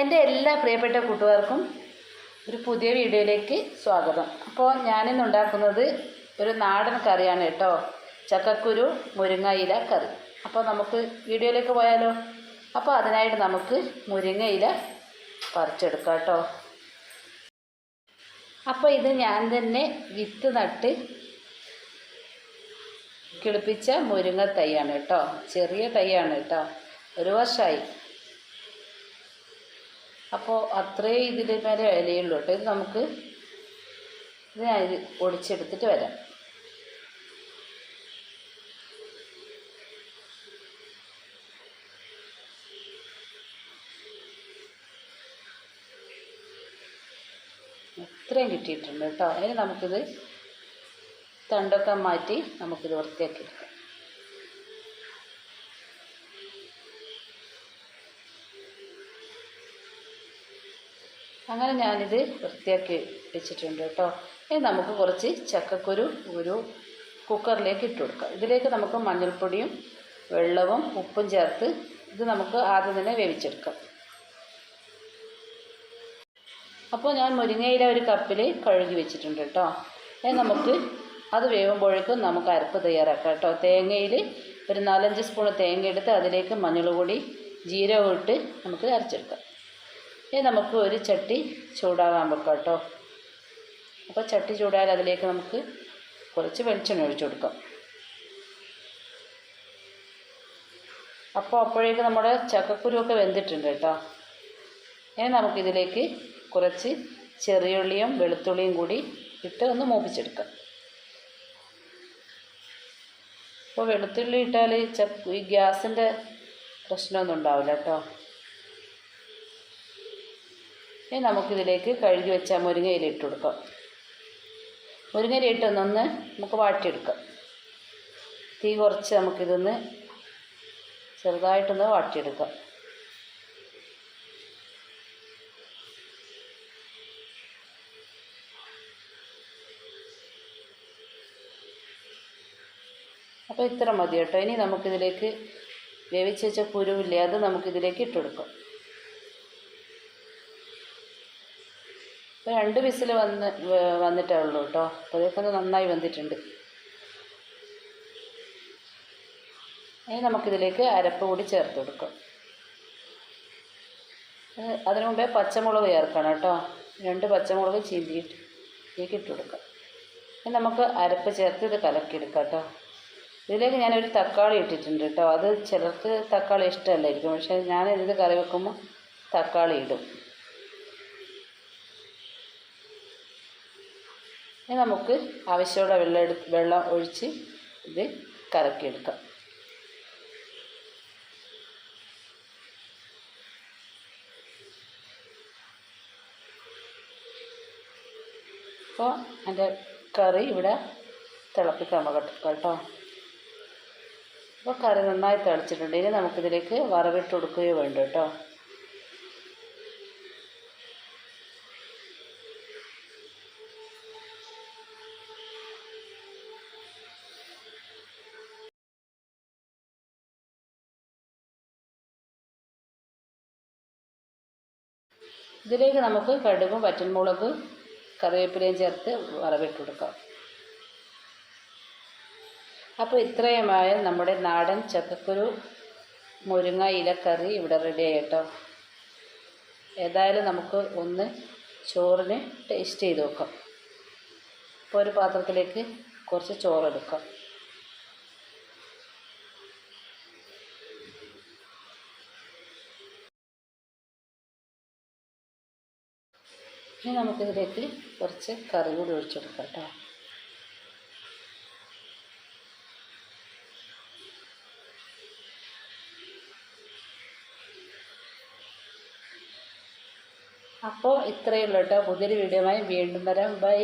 എന്റെ എല്ലാ പ്രിയപ്പെട്ട കൂട്ടുകാർക്കും ഒരു പുതിയ വീഡിയോയിലേക്ക് സ്വാഗതം. അപ്പോൾ ഞാനിന്ന് ഉണ്ടാക്കുന്നത് ഒരു നാടൻ കറിയാണ് കേട്ടോ. ചക്കക്കുരു മുരിങ്ങയില കറി. അപ്പോൾ നമുക്ക് വീഡിയോയിലേക്ക് പോയാലോ? അപ്പോൾ അതിനായിട്ട് നമുക്ക് മുരിങ്ങയില പറിച്ചെടുക്കാം കേട്ടോ. അപ്പോൾ ഇത് ഞാൻ തന്നെ വിത്ത് നട്ട് കിളിപ്പിച്ച മുരിങ്ങ തൈയാണ് കേട്ടോ. ചെറിയ തൈയാണ് കേട്ടോ. ഒരു വർഷമായി. അപ്പോൾ അത്രേ ഇതിന്റെ മേലെ ഇലയുള്ളൂ കേട്ടോ. ഇത് നമുക്ക് ഇത് ഇത് ഒടിച്ചെടുത്തിട്ട് വരാം. ഇത്രയും കിട്ടിയിട്ടുണ്ട് കേട്ടോ. അതിന് നമുക്കിത് തണ്ടൊക്കെ മാറ്റി നമുക്കിത് വൃത്തിയാക്കി എടുക്കാം. അങ്ങനെ ഞാനിത് വൃത്തിയാക്കി വെച്ചിട്ടുണ്ട് കേട്ടോ. ഇനി നമുക്ക് കുറച്ച് ചക്കക്കുരു ഒരു കുക്കറിലേക്ക് ഇട്ട് കൊടുക്കാം. ഇതിലേക്ക് നമുക്ക് മഞ്ഞൾപ്പൊടിയും വെള്ളവും ഉപ്പും ചേർത്ത് ഇത് നമുക്ക് ആദ്യം തന്നെ വേവിച്ചെടുക്കാം. അപ്പോൾ ഞാൻ മുരിങ്ങയില ഒരു കപ്പിൽ കഴുകി വെച്ചിട്ടുണ്ട് കേട്ടോ. ഇനി നമുക്ക് അത് വേവുമ്പോഴേക്കും നമുക്ക് അരപ്പ് തയ്യാറാക്കാം കേട്ടോ. തേങ്ങയിൽ ഒരു നാലഞ്ച് സ്പൂൺ തേങ്ങ എടുത്ത് അതിലേക്ക് മഞ്ഞൾ പൊടി ജീരകം ഇട്ട് നമുക്ക് അരച്ചെടുക്കാം. ഇനി നമുക്ക് ഒരു ചട്ടി ചൂടാകാൻ വെക്കാം കേട്ടോ. അപ്പോൾ ചട്ടി ചൂടായാൽ അതിലേക്ക് നമുക്ക് കുറച്ച് വെളിച്ചെണ്ണ ഒഴിച്ചു കൊടുക്കാം. അപ്പോൾ അപ്പോഴേക്ക് നമ്മുടെ ചക്കക്കുരുവൊക്കെ വെന്തിട്ടുണ്ട് കേട്ടോ. ഇനി നമുക്കിതിലേക്ക് കുറച്ച് ചെറിയുള്ളിയും വെളുത്തുള്ളിയും കൂടി ഇട്ട് ഒന്ന് മൂപ്പിച്ചെടുക്കാം. അപ്പോൾ വെളുത്തുള്ളി ഇട്ടാൽ ഈ ഗ്യാസിന്റെ പ്രശ്നമൊന്നും ഉണ്ടാവില്ല കേട്ടോ. ഇനി നമുക്കിതിലേക്ക് കഴുകി വെച്ച മുരിങ്ങയില ഇട്ട് കൊടുക്കാം. മുരിങ്ങയില ഇട്ടൊന്നൊന്ന് നമുക്ക് വാട്ടിയെടുക്കാം. തീ കുറച്ച് നമുക്കിതൊന്ന് ചെറുതായിട്ടൊന്ന് വാട്ടിയെടുക്കാം. അപ്പോൾ ഇത്ര മതി കേട്ടോ. ഇനി നമുക്കിതിലേക്ക് വേവിച്ച് വെച്ച കുരുവില്ലേ അത് നമുക്കിതിലേക്ക് ഇട്ട് ഇപ്പോൾ രണ്ട് വിസിൽ വന്ന് വന്നിട്ടേ ഉള്ളൂ കേട്ടോ ഒന്ന് നന്നായി വന്നിട്ടുണ്ട് ഇനി നമുക്കിതിലേക്ക് അരപ്പ് കൂടി ചേർത്ത് കൊടുക്കാം. അതിനു മുമ്പേ പച്ചമുളക് ചേർക്കണം കേട്ടോ രണ്ട് പച്ചമുളക് ചീന്തിയിട്ട് ഇതിലേക്ക് ഇട്ട് കൊടുക്കാം. ഇനി നമുക്ക് അരപ്പ് ചേർത്ത് ഇത് കലക്കിയെടുക്കാം കേട്ടോ ഇതിലേക്ക് ഞാനൊരു തക്കാളി ഇട്ടിട്ടുണ്ട് കേട്ടോ അത് ചിലർക്ക് തക്കാളി ഇഷ്ടമല്ലായിരിക്കും. പക്ഷേ ഞാൻ കറി വെക്കുമ്പോൾ തക്കാളി ഇടും. ഇനി നമുക്ക് ആവശ്യമുള്ള വെള്ളം എടു വെള്ളം ഒഴിച്ച് ഇത് കറക്കിയെടുക്കാം. അപ്പോൾ എന്റെ കറി ഇവിടെ തിളപ്പിക്കാൻ വെക്കാം കേട്ടോ. അപ്പോൾ കറി നന്നായി തിളച്ചിട്ടുണ്ട്. ഇനി നമുക്കിതിലേക്ക് വറവിട്ട് കൊടുക്കുകയോ വേണ്ട കേട്ടോ. ഇതിലേക്ക് നമുക്ക് കടുകും വറ്റൽമുളക് കറിവേപ്പിലയും ചേർത്ത് വറവിട്ട് കൊടുക്കാം. അപ്പോൾ ഇത്രയുമായ നമ്മുടെ നാടൻ ചക്കക്കുരു മുരിങ്ങ ഇലക്കറി ഇവിടെ റെഡി ആയിട്ടോ ഏതായാലും നമുക്ക് ഒന്ന് ചോറിന് ടേസ്റ്റ് ചെയ്ത് നോക്കാം. അപ്പോൾ ഒരു പാത്രത്തിലേക്ക് കുറച്ച് ചോറെടുക്കാം ഇനി നമുക്കിതിലേക്ക് കുറച്ച് കറി കൂടി ഒഴിച്ചെടുക്കാം കേട്ടോ. അപ്പോൾ ഇത്രയേ ഉള്ളൂ കേട്ടോ. പുതിയൊരു വീഡിയോയുമായി വീണ്ടും വരാം. ബൈ.